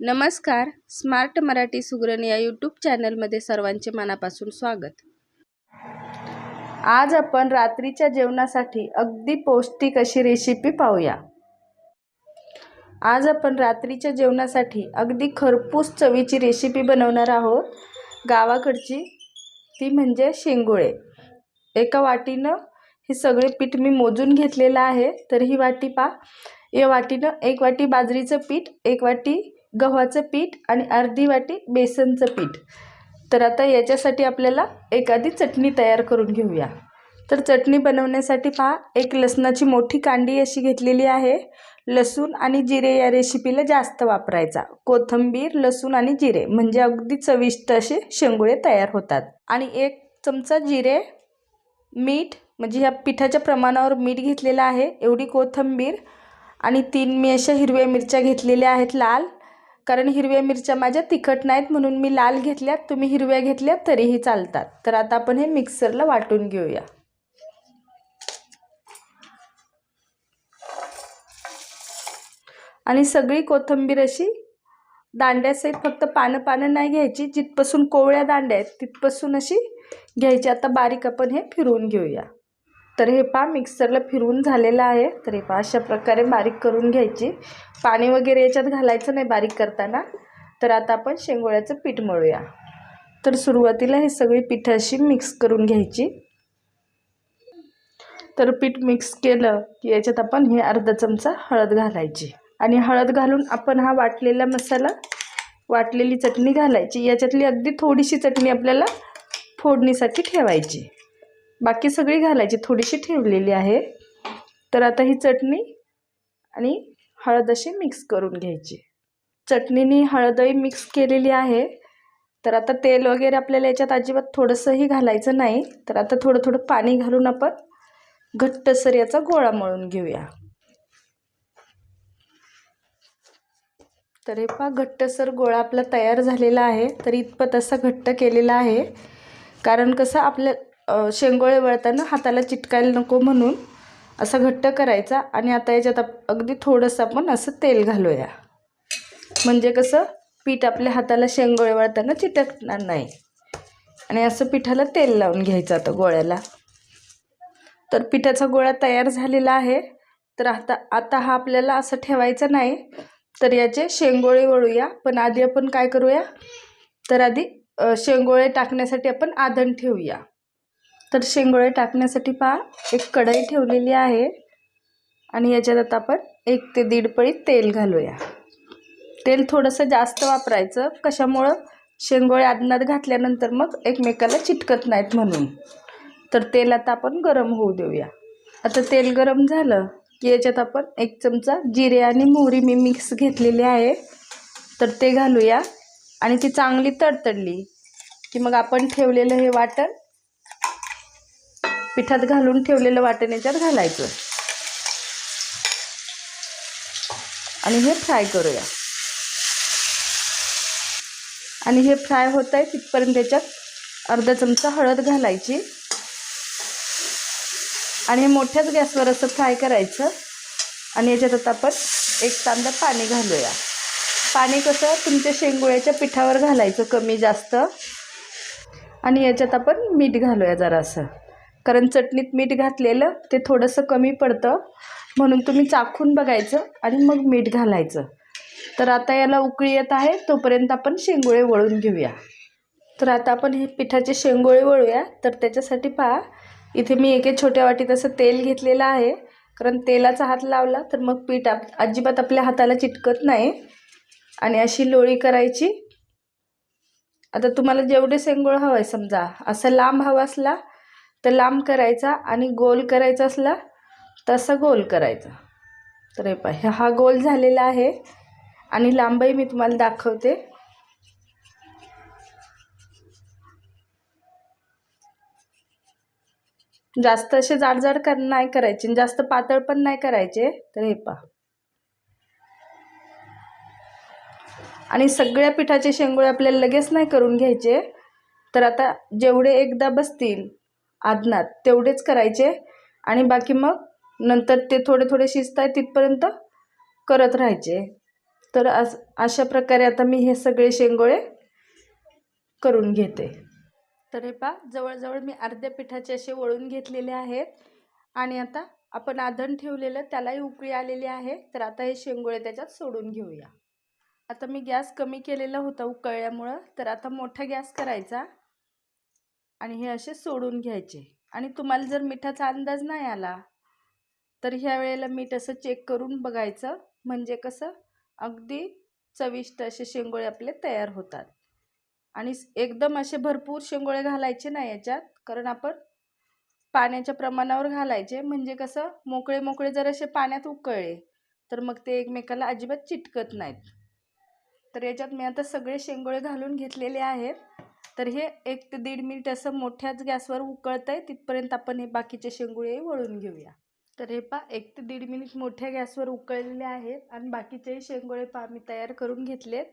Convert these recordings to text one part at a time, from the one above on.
नमस्कार स्मार्ट मराठी सुगरण या यूट्यूब चॅनलमध्ये सर्वांचे मनापासून स्वागत. आज आपण रात्रीच्या जेवणासाठी अगदी पौष्टिक अशी रेसिपी पाहूया. आज आपण रात्रीच्या जेवणासाठी अगदी खरपूस चवीची रेसिपी बनवणार आहोत. गावाकडची ती म्हणजे शेंगोळे. एका वाटीनं हे सगळे पीठ मी मोजून घेतलेलं आहे तर ही वाटी पा या वाटीनं एक वाटी बाजरीचं पीठ एक वाटी गव्हाचं पीठ आणि अर्धी वाटी बेसनचं पीठ. तर आता याच्यासाठी आपल्याला एखादी चटणी तयार करून घेऊया. तर चटणी बनवण्यासाठी पहा एक लसणाची मोठी कांडी अशी घेतलेली आहे. लसूण आणि जिरे या रेसिपीला जास्त वापरायचा. कोथिंबीर लसूण आणि जिरे म्हणजे अगदी चविष्ट असे शेंगोळे तयार होतात. आणि एक चमचा जिरे मीठ म्हणजे ह्या पिठाच्या प्रमाणावर मीठ घेतलेलं आहे. एवढी कोथिंबीर आणि तीन मी अशा हिरव्या मिरच्या घेतलेल्या आहेत लाल. कारण हिरव्या मिरच्या माझ्या तिखट नाहीत म्हणून मी लाल घेतल्यात तुम्ही हिरव्या घेतल्यात तरीही चालतात. तर आता आपण हे मिक्सरला वाटून घेऊया. आणि सगळी कोथिंबीर अशी दांड्यासहित फक्त पानं पानं नाही घ्यायची. जिथपासून कोवळ्या दांड्या आहेत तिथपासून अशी घ्यायची. आता बारीक आपण हे फिरवून घेऊया. तर हे पा मिक्सरला फिरवून झालेलं आहे. तर हे पा अशा प्रकारे बारीक करून घ्यायची. पाणी वगैरे याच्यात घालायचं नाही बारीक करताना. तर आता आपण शेंगोळ्याचं पीठ मळूया. तर सुरुवातीला हे सगळी पिठाशी मिक्स करून घ्यायची. तर पीठ मिक्स केलं की याच्यात आपण हे अर्धा चमचा हळद घालायची. आणि हळद घालून आपण हा वाटलेला मसाला वाटलेली चटणी घालायची. याच्यातली अगदी थोडीशी चटणी आपल्याला फोडणीसाठी ठेवायची. बाकी सगळी घालायची थोडीशी ठेवलेली आहे. तर आता ही चटणी आणि हळद अशी मिक्स करून घ्यायची. चटणीनी हळदही मिक्स केलेली आहे. तर आता तेल वगैरे आपल्याला याच्यात अजिबात थोडंसंही घालायचं नाही. तर आता थोडं थोडं पाणी घालून आपण घट्टसर याचा गोळा मळून घेऊया. तर हे पहा घट्टसर गोळा आपला तयार झालेला आहे. तर इतपत असा घट्ट केलेला आहे. कारण कसं आपल्या शेंगोळे वळताना हाताला चिटकायला नको म्हणून असा घट्ट करायचा आणि आता याच्यात अगदी थोडंसं आपण असं तेल घालूया. म्हणजे कसं पीठ आपल्या हाताला शेंगोळे वळताना चिटकणार नाही. आणि असं पिठाला तेल लावून घ्यायचं आता गोळ्याला. तर पिठाचा गोळा तयार झालेला आहे. तर आता आता हा आपल्याला असं ठेवायचा नाही. तर याचे शेंगोळे वळूया. पण आधी आपण काय करूया? तर आधी शेंगोळे टाकण्यासाठी आपण आधण ठेवूया. तर शेंगोळे टाकण्यासाठी पहा एक कढई ठेवलेली आहे. आणि याच्यात आता आपण एक ते दीड पळी तेल घालूया. तेल थोडंसं जास्त वापरायचं. कशामुळं? शेंगोळे आदनात घातल्यानंतर मग एकमेकाला चिटकत नाहीत म्हणून. तर तेल आता आपण गरम होऊ देऊया. आता तेल गरम झालं की याच्यात आपण एक चमचा जिरे आणि मोहरी मी मिक्स घेतलेली आहे. तर ते घालूया. आणि ती चांगली तडतडली की मग आपण ठेवलेलं हे वाटण पिठात घालून ठेवलेलं वाटण याच्यात घालायचं. आणि हे फ्राय करूया. आणि हे फ्राय होत आहे तिथपर्यंत त्याच्यात अर्धा चमचा हळद घालायची. आणि हे मोठ्याच गॅसवर असं फ्राय करायचं. आणि याच्यात आता आपण एक तांब्या पाणी घालूया. पाणी कसं तुमच्या शेंगोळ्याच्या पिठावर घालायचं कमी जास्त. आणि याच्यात आपण मीठ घालूया जरासं. कारण चटणीत मीठ घातलेलं ते थोडंसं कमी पडतं. म्हणून तुम्ही चाखून बघायचं आणि मग मीठ घालायचं. तर आता याला उकळी येत आहे तोपर्यंत आपण शेंगोळे वळून घेऊया. तर आता आपण हे पिठाचे शेंगोळे वळूया. तर त्याच्यासाठी पहा इथे मी एके छोट्या वाटीत असं तेल घेतलेलं आहे. कारण तेलाचा हात लावला तर मग पीठ आप अजिबात आपल्या हाताला चिटकत नाही. आणि अशी लोळी करायची. आता तुम्हाला जेवढे शेंगोळ हवं आहे समजा असं लांब हवा असला तर लांब करायचा आणि गोल करायचा असला तसा गोल करायचा. तर हे पाय हा गोल झालेला आहे आणि लांबही मी तुम्हाला दाखवते. जास्त असे जाडजाड कर नाही करायचे जास्त पातळ पण नाही करायचे. तर हे पहा. आणि सगळ्या पिठाचे शेंगोळे आपल्याला लगेच नाही करून घ्यायचे. तर आता जेवढे एकदा बसतील आदनात. तेवढेच करायचे आणि बाकी मग नंतर ते थोडे थोडे शिजत आहे तिथपर्यंत करत राहायचे. तर आज अशा प्रकारे आता मी हे सगळे शेंगोळे करून घेते. तर हे पा जवळजवळ मी अर्ध्या पिठाचे असे वळून घेतलेले आहेत. आणि आता आपण आधण ठेवलेलं त्यालाही उकळी आलेली आहे. तर आता हे शेंगोळे त्याच्यात सोडून घेऊया. आता मी गॅस कमी केलेला होता उकळल्यामुळं. तर आता मोठा गॅस करायचा. आणि हे असे सोडून घ्यायचे. आणि तुम्हाला जर मिठाचा अंदाज नाही आला तर ह्या वेळेला मीठ असं चेक करून बघायचं. म्हणजे कसं? अगदी चविष्ट असे शेंगोळे आपले तयार होतात. आणि एकदम असे भरपूर शेंगोळे घालायचे नाही याच्यात. कारण आपण पाण्याच्या प्रमाणावर घालायचे. म्हणजे कसं? मोकळे मोकळे जर असे पाण्यात उकळले तर मग ते एकमेकाला अजिबात चिटकत नाहीत. तर याच्यात मी आता सगळे शेंगोळे घालून घेतलेले आहेत. तर हे एक ते दीड मिनिट असं मोठ्याच गॅसवर उकळतं आहे तिथपर्यंत आपण हे बाकीचे शेंगुळे वळून घेऊया. तर हे पा एक ते दीड मिनिट मोठ्या गॅसवर उकळलेले आहेत आणि बाकीचेही शेंगोळे पा मी तयार करून घेतलेत.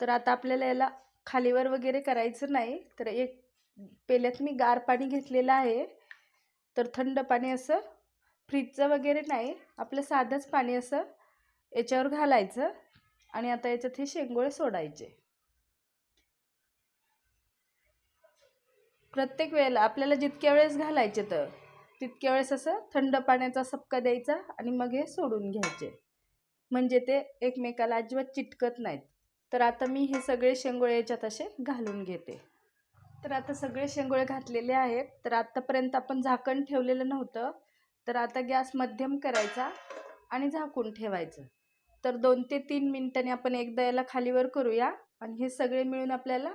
तर आता आपल्याला याला खालीवर वगैरे करायचं नाही तर एक पेल्यात मी गार पाणी घेतलेलं आहे. तर थंड पाणी असं फ्रीजचं वगैरे नाही आपलं साधंच पाणी असं याच्यावर घालायचं आणि आता याच्यात हे शेंगोळे सोडायचे. प्रत्येक वेळेला आपल्याला जितक्या वेळेस घालायचे तर तितक्या वेळेस असं थंड पाण्याचा सपका द्यायचा आणि मग हे सोडून घ्यायचे. म्हणजे ते एकमेकाला अजिबात चिटकत नाहीत. तर आता मी हे सगळे शेंगोळे याच्यात असे घालून घेते. तर आता सगळे शेंगोळे घातलेले आहेत. तर आत्तापर्यंत आपण झाकण ठेवलेलं नव्हतं. तर आता गॅस मध्यम करायचा आणि झाकून ठेवायचं. तर दोन ते तीन मिनिटांनी आपण एकदा याला खालीवर करूया. आणि हे सगळे मिळून आपल्याला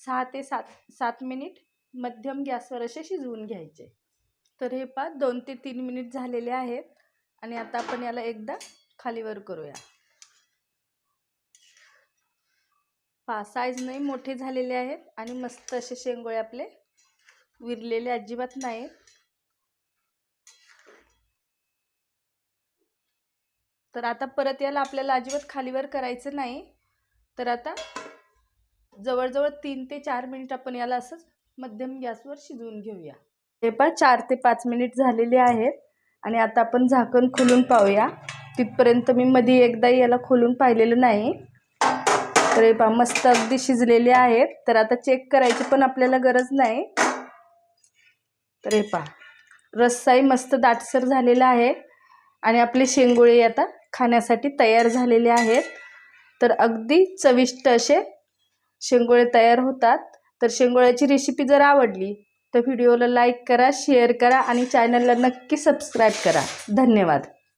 सहा ते सात सात मिनिट मध्यम गॅसवर असे शिजवून घ्यायचे. तर हे पा दोन ते तीन मिनिट झालेले आहेत आणि आता आपण याला एकदा खालीवर करूया. पा साईज नाही मोठे झालेले आहेत आणि मस्त असे शेंगोळे आपले विरलेले अजिबात नाहीत. तर आता परत याला आपल्याला अजिबात खालीवर करायचं नाही. तर आता जवळजवळ तीन ते चार मिनिट आपण याला असंच मध्यम गॅसवर शिजवून घेऊया. हे पहा चार ते पाच मिनिट झालेले आहेत आणि आता आपण झाकण खोलून पाहूया. तिथपर्यंत मी मध्ये एकदा याला खोलून पाहिलेलं नाही. तर हे पहा मस्त अगदी शिजलेले आहेत. तर आता चेक करायची पण आपल्याला गरज नाही. तर हे पहा रस्साही मस्त दाटसर झालेला आहे आणि आपले शेंगोळे आता खाण्यासाठी तयार झालेले आहेत. तर अगदी चविष्ट असे शेंगोळे तयार होतात. तर शेंगोळ्याची रेसिपी जर आवडली तर व्हिडिओला लाईक करा शेअर करा आणि चॅनलला नक्की सबस्क्राईब करा. धन्यवाद.